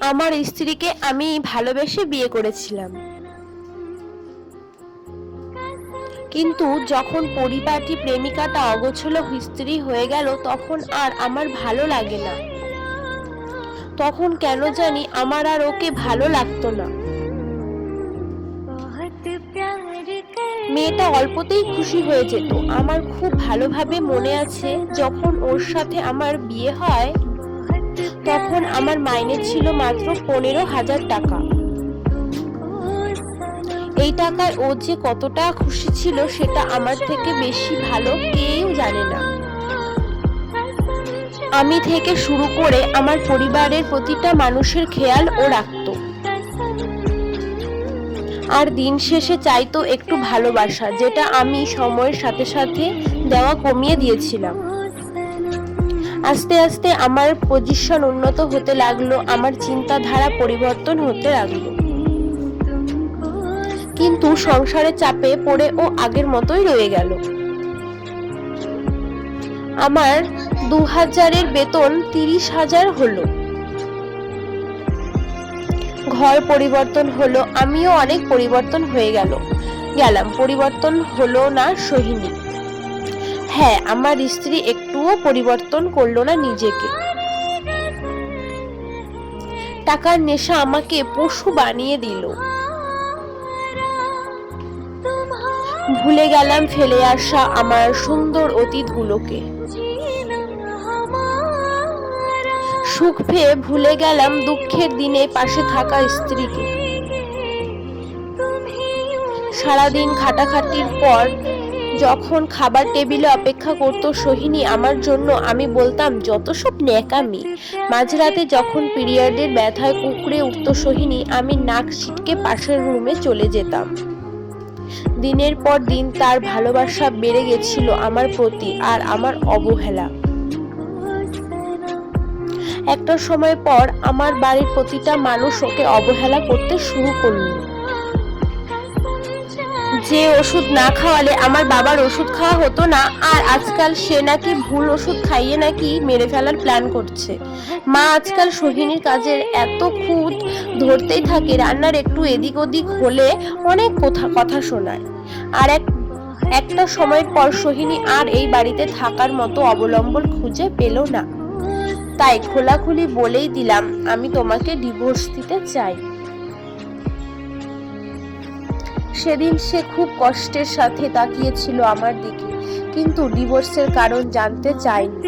আমার স্ত্রীকে আমি ভালোবেসে বিয়ে করেছিলাম। কিন্তু যখন পরিপাটি প্রেমিকাটা অগোছলো স্ত্রী হয়ে গেল, তখন আর আমার ভালো লাগে না। তখন কেন জানি আমার আর ওকে ভালো লাগতো না। মেয়েটা অল্পতেই খুশি হয়ে যেত। আমার খুব ভালোভাবে মনে আছে, যখন ওর সাথে আমার বিয়ে হয় তখন আমার মাইনে ছিল মাত্র পনেরো হাজার টাকা। এই টাকায় ও যে কতটা খুশি ছিল সেটা আমার থেকে বেশি ভালো কেউ জানে না। আমি থেকে শুরু করে আমার পরিবারের প্রতিটা মানুষের খেয়াল ও রাখতো। আর দিন শেষে চাইতো একটু ভালোবাসা, যেটা আমি সময়ের সাথে সাথে দেওয়া কমিয়ে দিয়েছিলাম। আস্তে আস্তে আমার পজিশন উন্নত হতে লাগল, আমার চিন্তাধারা পরিবর্তন হতে লাগল। কিন্তু সংসারের চাপে পড়ে ও আগের মতোই রয়ে গেল। আমার দু হাজারের বেতন তিরিশ হাজার হলো। ঘর পরিবর্তন হলো, আমিও অনেক পরিবর্তন হয়ে গেল। গেলাম, পরিবর্তন হলো না সোহিনী। হ্যাঁ আমার স্ত্রী একটুও পরিবর্তন করল না নিজেকে। টাকার নেশা আমাকে পশু বানিয়ে দিল। ভুলে গেলাম ফেলে আসা আমার সুন্দর অতীতগুলোকে। সুখ পেয়ে ভুলে গেলাম দুঃখের দিনে পাশে থাকা স্ত্রীকে। সারাদিন খাটাখাটির পর যখন খাবার টেবিলে অপেক্ষা করত সোহিনী আমার জন্য, আমি বলতাম, যত সব ন্যাকামি মাঝরাতে যখন পিরিয়ডের ব্যথায় কুকড়ে উঠত সোহিনী, আমি নাক ছিটকে পাশের রুমে চলে যেতাম। দিনের পর দিন তার ভালোবাসা বেড়ে গেছিল আমার প্রতি আর আমার অবহেলা। একটা সময় পর আমার বাড়ির প্রতিটা মানুষ ওকে অবহেলা করতে শুরু করল। যে ওষুধ না খাওয়ালে আমার বাবার ওষুধ খাওয়া হতো না, আর আজকাল সে নাকি ভুল ওষুধ খাইয়ে নাকি মেরে ফেলার প্ল্যান করছে। মা আজকাল সোহিনীর কাজের এত খুঁত ধরতেই থাকে, রান্নার একটু এদিক ওদিক হলে অনেক কথা কথা শোনায়। আর এক, একটা সময়ের পর সোহিনী আর এই বাড়িতে থাকার মতো অবলম্বন খুঁজে পেল না। তাই খোলাখুলি বলেই দিলাম, আমি তোমাকে ডিভোর্স দিতে চাই। সেদিন সে খুব কষ্টের সাথে তাকিয়েছিল আমার দিকে, কিন্তু ডিভোর্সের কারণ জানতে চায়নি।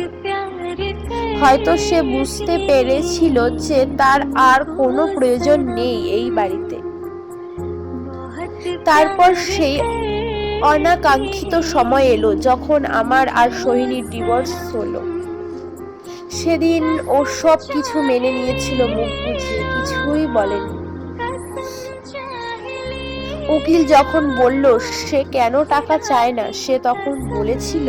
হয়তো সে বুঝতে পেরেছিল যে তার আর কোনো প্রয়োজন নেই এই বাড়িতে। তারপর সেই অনাকাঙ্ক্ষিত সময় এলো যখন আমার আর সোহিনীর ডিভোর্স হলো। সেদিন ও সব কিছু মেনে নিয়েছিল, মুখ বুঝিয়ে কিছুই বলেনি। উকিল যখন বলল, সে কেন টাকা চায় না? সে তখন বলেছিল,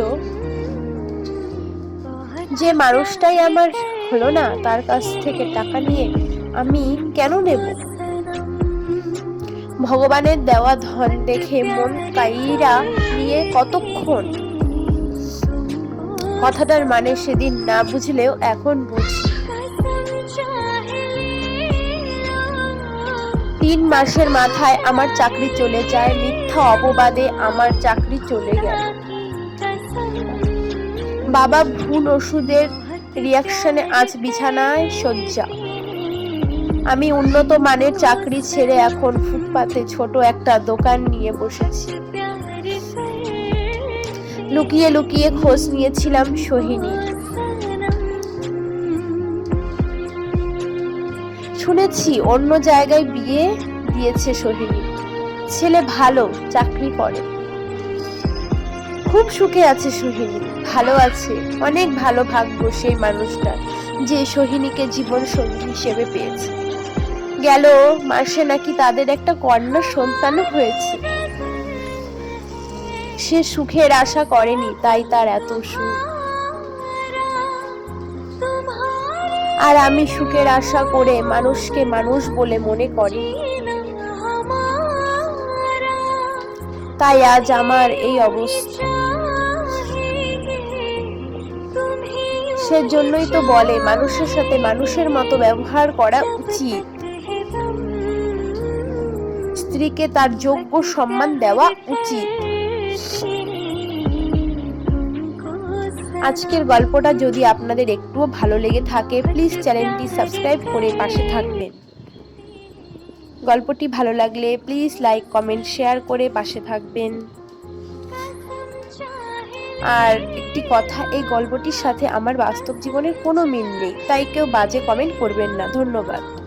যে মানুষটাই আমার হলো না, তার কাছ থেকে টাকা নিয়ে আমি কেন নেব? ভগবানের দেওয়া ধন দেখে মন কাইরা নিয়ে কতক্ষণ? কথাটার মানে সেদিন না বুঝলেও এখন বুঝি। তিন মাসের মাথায় আমার চাকরি চলে যায়, মিথ্যা অপবাদে আমার চাকরি চলে গেল। বাবা ভুল ওষুধের রিয়াকশনে আজ বিছানায় শয্যা। আমি উন্নত মানের চাকরি ছেড়ে এখন ফুটপাতে ছোট একটা দোকান নিয়ে বসেছি। লুকিয়ে লুকিয়ে খোঁজ নিয়েছিলাম সোহিনী শুনেছি অন্য জায়গায় বিয়ে দিয়েছে সোহিনী। ছেলে ভালো, চাকরি করে। খুব সুখে আছে সোহিনী, ভালো আছে, অনেক ভালো ভাগ্য সেই মানুষটা যে সোহিনীকে জীবন সঙ্গী হিসেবে পেয়েছে। গেল মাসে নাকি তাদের একটা কন্যা সন্তানও হয়েছে। সে সুখের আশা করেনি, তাই তার এত সুখ। আর আমি সুখের আশা করে মানুষকে মানুষ বলে মনে করি। তাই আজ আমার এই অবস্থা। সেজন্যই তো বলে মানুষের সাথে মানুষের মতো ব্যবহার করা উচিত। স্ত্রীকে তার যোগ্য সম্মান দেওয়া উচিত। আজকের গল্পটা যদি আপনাদের একটুও ভালো লেগে থাকে প্লিজ চ্যানেলটি সাবস্ক্রাইব করে পাশে থাকবেন। গল্পটি ভালো লাগলে প্লিজ লাইক কমেন্ট শেয়ার করে পাশে থাকবেন। আর একটি কথা, এই গল্পটির সাথে আমার বাস্তব জীবনের কোনো মিল নেই, তাই কেউ বাজে কমেন্ট করবেন না। ধন্যবাদ।